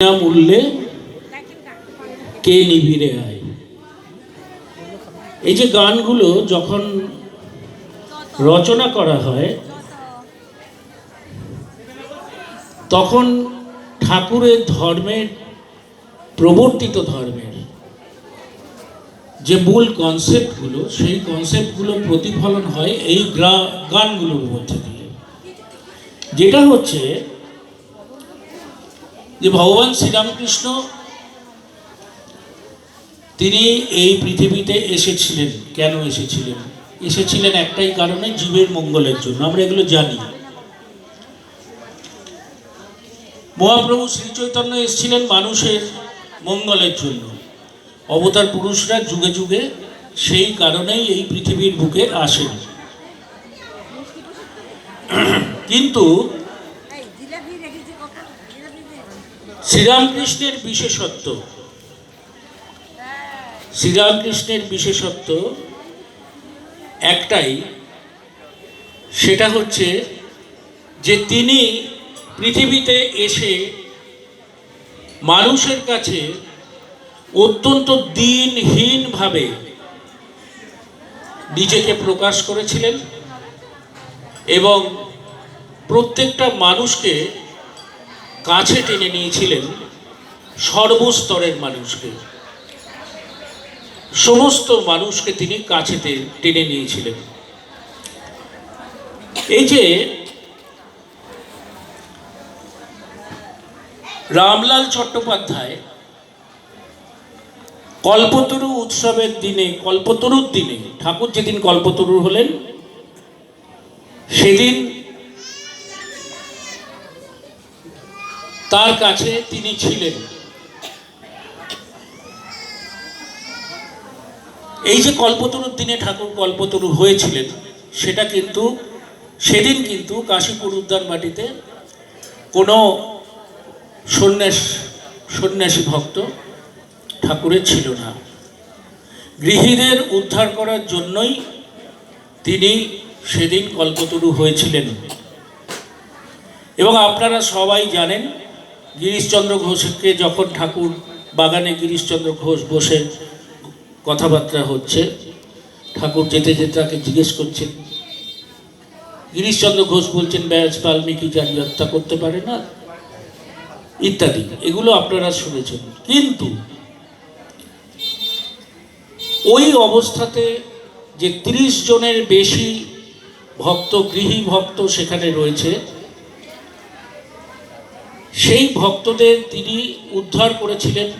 বিনামূল্যে কে নিবিড়ে আয়? এই যে গানগুলো যখন রচনা করা হয়, তখন ঠাকুরের ধর্মের, প্রবর্তিত ধর্মের যে মূল কনসেপ্টগুলো সেই কনসেপ্টগুলো প্রতিফলন হয় এই গানগুলোর মধ্যে দিয়ে। যেটা হচ্ছে যে ভগবান শ্রীরামকৃষ্ণ, তিনি এই পৃথিবীতে এসেছিলেন। কেন এসেছিলেন? এসেছিলেন একটাই কারণে জীবের মঙ্গলের জন্য। আমরা এগুলো জানি। মহাপ্রভু শ্রী চৈতন্য এসেছিলেন মানুষের মঙ্গলের জন্য। অবতার পুরুষরা যুগে যুগে সেই কারণেই এই পৃথিবীর বুকে আসেন। কিন্তু শ্রীরামকৃষ্ণের বিশেষত্ব। শ্রীরামকৃষ্ণের বিশেষত্ব একটাই, সেটা হচ্ছে যে তিনি পৃথিবীতে এসে মানুষের কাছে অত্যন্ত দিনহীনভাবে নিজেকে প্রকাশ করেছিলেন এবং প্রত্যেকটা মানুষকে কাছে টেনে নিয়েছিলেন সর্বস্তরের মানুষকে। সমস্ত মানুষকে তিনি কাছে টেনে নিয়েছিলেন। এই যে রামলাল চট্টোপাধ্যায় কল্পতরু উৎসবের দিনে, কল্পতরুর দিনে, ঠাকুর যেদিন কল্পতরু হলেন, সেদিন তার কাছে তিনি ছিলেন। এই যে কল্পতরুর দিনে ঠাকুর কল্পতরু হয়েছিলেন, সেটা কিন্তু, সেদিন কিন্তু কাশীপুর উদ্যান মাটিতে কোনো সন্ন্যাস, সন্ন্যাসী ভক্ত ঠাকুরের ছিল না। গৃহীদের উদ্ধার করার জন্যই তিনি সেদিন কল্পতরু হয়েছিলেন। এবং আপনারা সবাই জানেন গিরিশচন্দ্র ঘোষকে যখন ঠাকুর বাগানে গিরিশচন্দ্র ঘোষ বসে কথাবার্তা হচ্ছে, ঠাকুর যেতে যেতে তাকে জিজ্ঞেস করছেন, গিরিশচন্দ্র ঘোষ বলছেন, ব্যাস, বাল্মীকি জানি হত্যা করতে পারে না? ইত্যাদি। এগুলো আপনারা শুনেছেন। কিন্তু ওই অবস্থাতে যে তিরিশ জনের বেশি ভক্ত, গৃহী ভক্ত সেখানে রয়েছে সেই ভক্তদের তিনি উদ্ধার করেছিলেন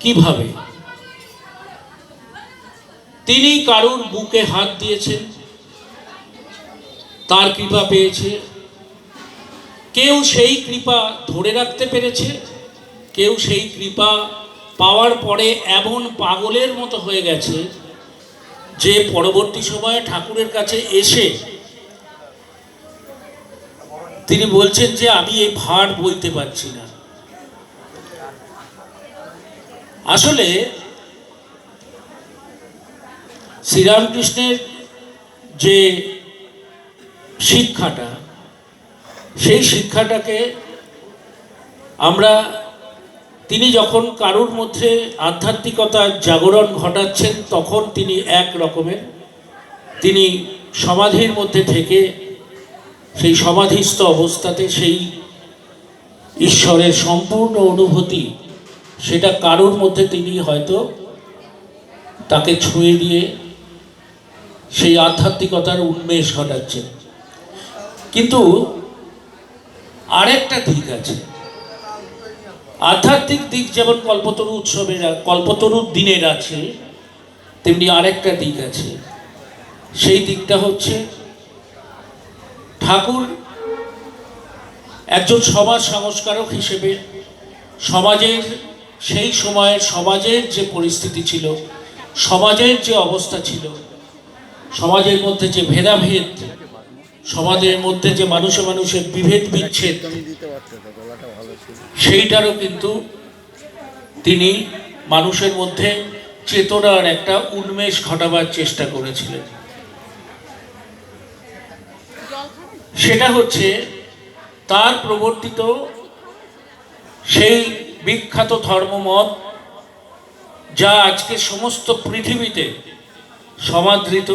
কীভাবে? তিনি কারুর বুকে হাত দিয়েছেন? তার কৃপা পেয়েছে? কেউ সেই কৃপা ধরে রাখতে পেরেছে? কেউ সেই কৃপা পাওয়ার পরে এমন পাগলের মতো হয়ে গেছে যে পরবর্তী সময়ে ঠাকুরের কাছে এসে তিনি বলছেন যে আমি এই ভার বইতে পারছি না। আসলে শ্রীরামকৃষ্ণের যে শিক্ষাটা, সেই শিক্ষাটাকে আমরা, তিনি যখন কারুর মধ্যে আধ্যাত্মিকতার জাগরণ ঘটাচ্ছেন, তখন তিনি এক রকমের, তিনি সমাধির মধ্যে থেকে সেই সমাধিস্থ অবস্থাতে সেই ঈশ্বরের সম্পূর্ণ অনুভূতি, সেটা কারোর মধ্যে তিনি হয়তো তাকে ছুঁয়ে দিয়ে সেই আধ্যাত্মিকতার উন্মেষ ঘটাচ্ছেন। কিন্তু আরেকটা দিক আছে। আধ্যাত্মিক দিক যেমন কল্পতরু উৎসবের, কল্পতরুর দিনের আছে, তেমনি আরেকটা দিক আছে। সেই দিকটা হচ্ছে ঠাকুর একজন সমাজ সংস্কারক হিসেবে সমাজের সেই সময়ের সমাজের যে পরিস্থিতি ছিল, সমাজের যে অবস্থা ছিল, সমাজের মধ্যে যে ভেদাভেদ, সমাজের মধ্যে যে মানুষে মানুষের বিভেদ বিচ্ছেদ, সেইটারও কিন্তু তিনি মানুষের মধ্যে চেতনার একটা উন্মেষ ঘটাবার চেষ্টা করেছিলেন। সেটা হচ্ছে তার প্রবর্তিত সেই বিখ্যাত ধর্মমত যা আজকে সমস্ত পৃথিবীতে সমাদৃত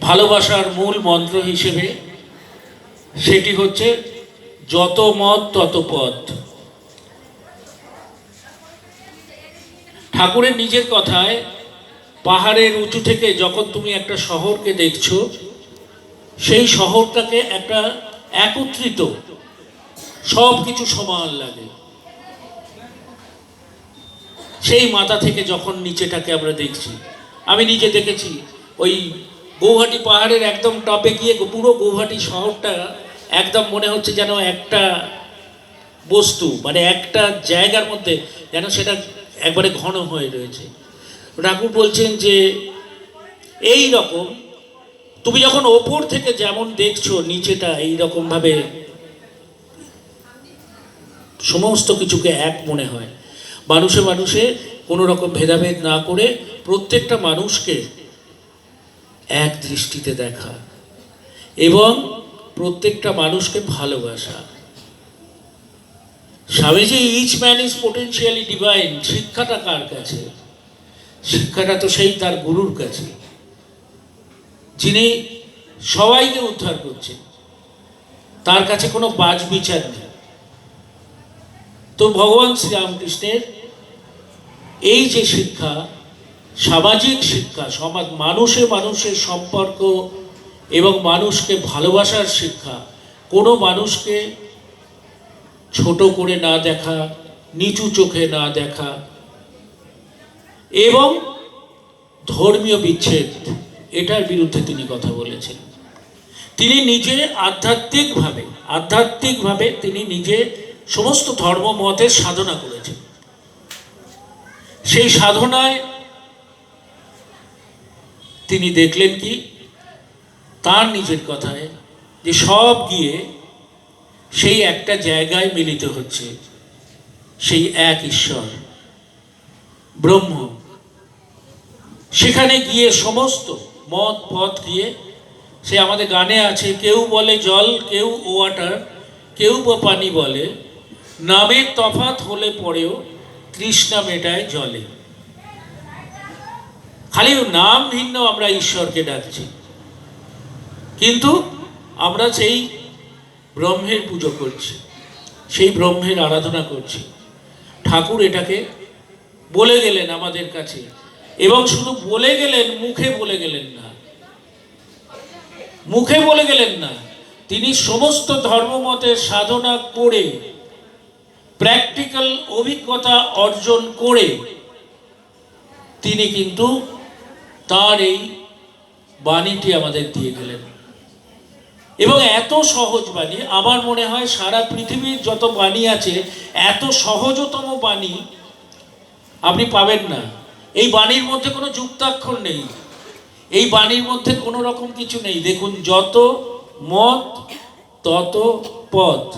ভালোবাসার মূল মন্ত্র হিসেবে সেটি হচ্ছে যত মত তত পথ। ঠাকুরের নিজের কথায় পাহাড়ের উঁচু থেকে যখন তুমি একটা শহরকে দেখছ সেই শহরটাকে একটা একত্রিত সব কিছু সমান লাগে। সেই মাথা থেকে যখন নিচেটাকে আমরা দেখছি, আমি নিজে দেখেছি, ওই গৌহাটি পাহাড়ের একদম টপে গিয়ে পুরো গৌহাটি শহরটা একদম মনে হচ্ছে যেন একটা বস্তু মানে একটা জায়গার মধ্যে যেন সেটা একবারে ঘন হয়ে রয়েছে। ঠাকুর বলছেন যে এই রকম তুমি যখন ওপর থেকে যেমন দেখছ, নিচেটা এই রকম ভাবে সমস্ত কিছুকে এক মনে হয়। মানুষে মানুষে কোনো রকম ভেদাভেদ না করে প্রত্যেকটা মানুষকে এক দৃষ্টিতে দেখা এবং প্রত্যেকটা মানুষকে ভালোবাসা। Swamiji each man is potentially divine শিক্ষাটা কার কাছে? শিক্ষাটা তো সেই তার গুরুর কাছে। যিনি সবাইকে উদ্ধার করছেন, তার কাছে কোনো বাজ বিচার নেই। তো ভগবান শ্রীরামকৃষ্ণের এই যে শিক্ষা, সামাজিক শিক্ষা, সমাজ, মানুষে মানুষের সম্পর্ক এবং মানুষকে ভালোবাসার শিক্ষা, কোনো মানুষকে ছোট করে না দেখা, নিচু চোখে না দেখা, এবং ধর্মীয় বিচ্ছেদ এটার বিরুদ্ধে তিনি কথা বলেছেন তিনি নিজে আধ্যাত্মিকভাবে আধ্যাত্মিকভাবে তিনি নিজে সমস্ত ধর্ম মতের সাধনা করেছেন। সেই সাধনায় তিনি দেখলেন কি, তার নিজের কথায় যে সব গিয়ে সেই একটা জায়গায় মিলিত হচ্ছে, সেই এক ঈশ্বর, ব্রহ্ম। সেখানে গিয়ে সমস্ত মত পথ দিয়ে। সে আমাদের গানে আছে, কেউ বলে জল, কেউ ওয়াটার, কেউ বা পানি বলে, নামের তফাত হলে পরেও তৃষ্ণা মেটায় জলে। খালি নাম ভিন্ন আমরা ঈশ্বরকে ডাকছি। কিন্তু আমরা সেই ব্রহ্মের পুজো করছি, সেই ব্রহ্মের আরাধনা করছি। ঠাকুর এটাকে বলে গেলেন আমাদের কাছে। এবং শুধু বলে গেলেন, মুখে বলে গেলেন না। মুখে বলে গেলেন না। তিনি সমস্ত ধর্মমতের সাধনা করে প্র্যাকটিক্যাল অভিজ্ঞতা অর্জন করে, তিনি কিন্তু তার এই বাণীটি আমাদের দিয়ে গেলেন। এবং এত সহজ বাণী, আমার মনে হয় সারা পৃথিবীর যত বাণী আছে, এত সহজতম বাণী আপনি পাবেন না। এই বাণীর মধ্যে কোনো যুক্তাক্ষর নেই। এই বাণীর মধ্যে কোনো রকম কিছু নেই। দেখুন, যত মত, তত পথ।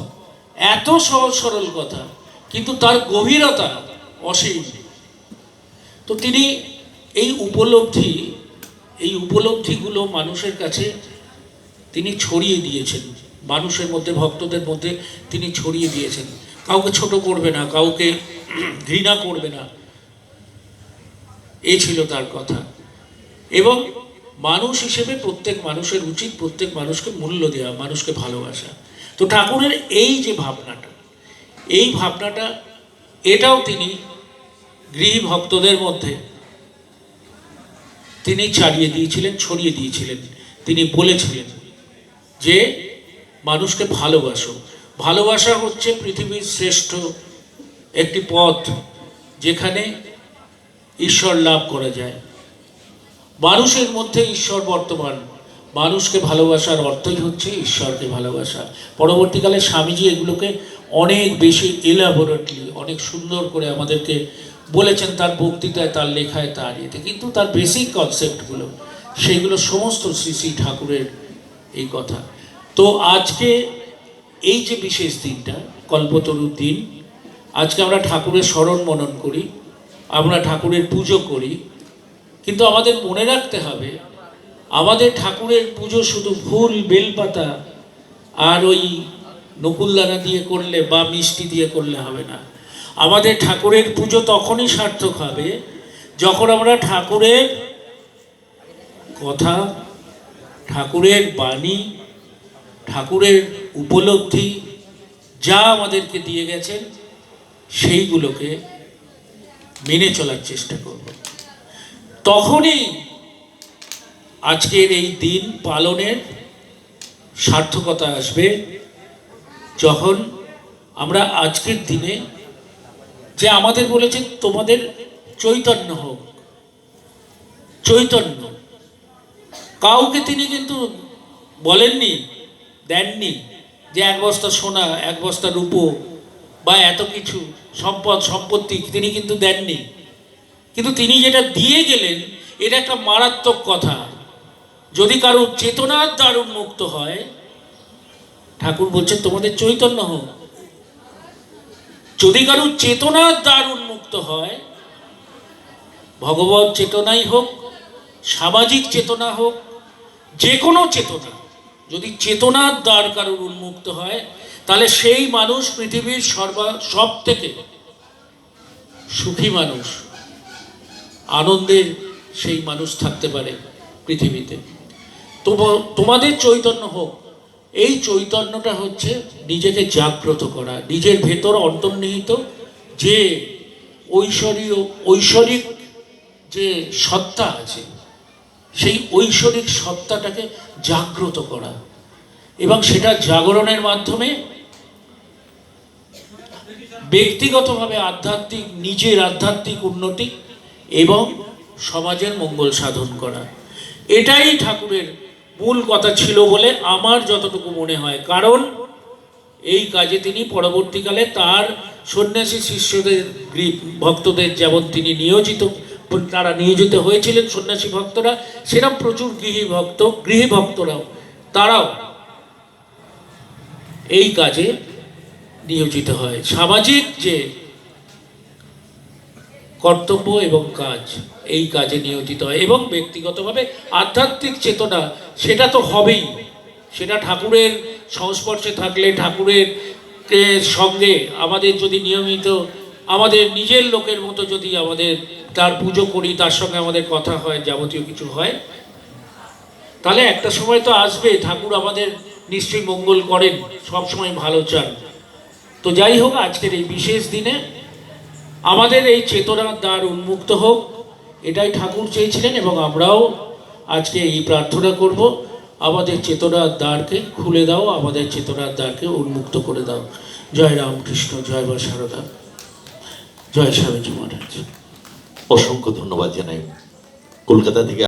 এত সহজ সরল কথা, কিন্তু তার গভীরতা অসীম। তো তিনি এই উপলব্ধি, এই উপলব্ধিগুলো মানুষের কাছে তিনি ছড়িয়ে দিয়েছেন। মানুষের মধ্যে, ভক্তদের মধ্যে তিনি ছড়িয়ে দিয়েছেন। কাউকে ছোট করবে না, কাউকে ঘৃণা করবে না। এই ছিল তার কথা। এবং মানুষ হিসেবে প্রত্যেক মানুষের উচিত প্রত্যেক মানুষকে মূল্য দেওয়া, মানুষকে ভালোবাসা। তো ঠাকুরের এই যে ভাবনাটা, এই ভাবনাটা, এটাও তিনি গৃহী ভক্তদের মধ্যে তিনি ছাড়িয়ে দিয়েছিলেন, ছড়িয়ে দিয়েছিলেন। তিনি বলেছিলেন যে, মানুষকে ভালোবাসো। ভালোবাসা হচ্ছে পৃথিবীর শ্রেষ্ঠ একটি পথ, যেখানে ঈশ্বর লাভ করা যায়। মানুষের মধ্যে ঈশ্বর বর্তমান। মানুষকে ভালোবাসার অর্থই হচ্ছে ঈশ্বরকে ভালোবাসা। পরবর্তীকালে স্বামীজি এগুলোকে অনেক বেশি এলাবোরেটলি অনেক সুন্দর করে আমাদেরকে বলেছেন তার বক্তৃতায়, তার লেখায়, তার ইয়েতে। কিন্তু তার বেসিক কনসেপ্টগুলো সেইগুলো সমস্ত শ্রী শ্রী ঠাকুরের এই কথা। তো আজকে এই যে বিশেষ দিনটা, কল্পতরুর দিন, আজকে আমরা ঠাকুরের স্মরণ মনন করি। আমরা ঠাকুরের পুজো করি, কিন্তু আমাদের মনে রাখতে হবে, আমাদের ঠাকুরের পুজো শুধু ফুল, বেলপাতা আর ওই নকুলদানা দিয়ে করলে বা মিষ্টি দিয়ে করলে হবে না। আমাদের ঠাকুরের পুজো তখনই সার্থক হবে যখন আমরা ঠাকুরের কথা, ঠাকুরের বাণী, ঠাকুরের উপলব্ধি যা আমাদেরকে দিয়ে গেছেন, সেইগুলোকে মেনে চলার চেষ্টা করব। তখনই আজকের এই দিন পালনের সার্থকতা আসবে যখন আমরা আজকের দিনে যে আমাদের বলেছে তোমাদের চৈতন্য হোক, চৈতন্য। কাউকে তিনি কিন্তু বলেননি, দেননি যে এক বস্তা সোনা, এক বস্তা রূপো বা এত কিছু, সম্পদ, সম্পত্তি তিনি কিন্তু দেননি। কিন্তু তিনি যেটা দিয়ে গেলেন, এটা একটা মারাত্মক কথা। যদি কারোর চেতনার দ্বার মুক্ত হয়, ঠাকুর বলছেন, তোমাদের চৈতন্য হোক। যদি কারোর চেতনার দ্বার উন্মুক্ত হয়, ভগবত চেতনাই হোক, সামাজিক চেতনা হোক যে কোনো চেতনা, যদি চেতনার দ্বার কারোর উন্মুক্ত হয় তাহলে সেই মানুষ পৃথিবীর সর্বা সব থেকে সুখী মানুষ আনন্দের সেই মানুষ থাকতে পারে পৃথিবীতে। তোম- তোমাদের চৈতন্য হোক, এই চৈতন্যটা হচ্ছে নিজেকে জাগ্রত করা, নিজের ভেতর অন্তর্নিহিত যে ঐশ্বরীয়, ঐশ্বরিক যে সত্তা আছে, সেই ঐশ্বরিক সত্তাটাকে জাগ্রত করা। এবং সেটা জাগরণের মাধ্যমে ব্যক্তিগতভাবে আধ্যাত্মিক, নিজের আধ্যাত্মিক উন্নতি এবং সমাজের মঙ্গল সাধন করা। এটাই ঠাকুরের মূল কথা ছিল বলে আমার যতটুকু মনে হয়। কারণ এই কাজে তিনি পরবর্তীকালে তার সন্ন্যাসী শিষ্যদের ভক্তদের যেমন তিনি নিয়োজিত, তারা নিয়োজিত হয়েছিলেন সন্ন্যাসী ভক্তরা সেরকম প্রচুর গৃহী ভক্ত, গৃহী ভক্তরাও, তারাও এই কাজে নিয়োজিত হয়। সামাজিক যে কর্তব্য এবং কাজ, এই কাজে নিয়োজিত হয় এবং ব্যক্তিগতভাবে আধ্যাত্মিক চেতনা, সেটা তো হবেই। সেটা ঠাকুরের সংস্পর্শে থাকলে ঠাকুরের সঙ্গে আমাদের যদি নিয়মিত, আমাদের নিজের লোকের মতো যদি আমাদের তার পুজো করি, তার সঙ্গে আমাদের কথা হয়, যাবতীয় কিছু হয়, তাহলে একটা সময় তো আসবে, ঠাকুর আমাদের নিশ্চয়ই মঙ্গল করেন সব সময় ভালো চান। তো যাই হোক, আজকের এই বিশেষ দিনে আমাদের এই চেতনার দ্বার উন্মুক্ত হোক, এটাই ঠাকুর চেয়েছিলেন এবং আমরাও আজকে এই প্রার্থনা করব, আমাদের চেতনার দ্বারকে খুলে দাও, আমাদের চেতনার দ্বারকে উন্মুক্ত করে দাও। জয় রামকৃষ্ণ, জয় মা সারদা, জয় স্বামীজি মহারাজ। অসংখ্য ধন্যবাদ জানাই। কলকাতা থেকে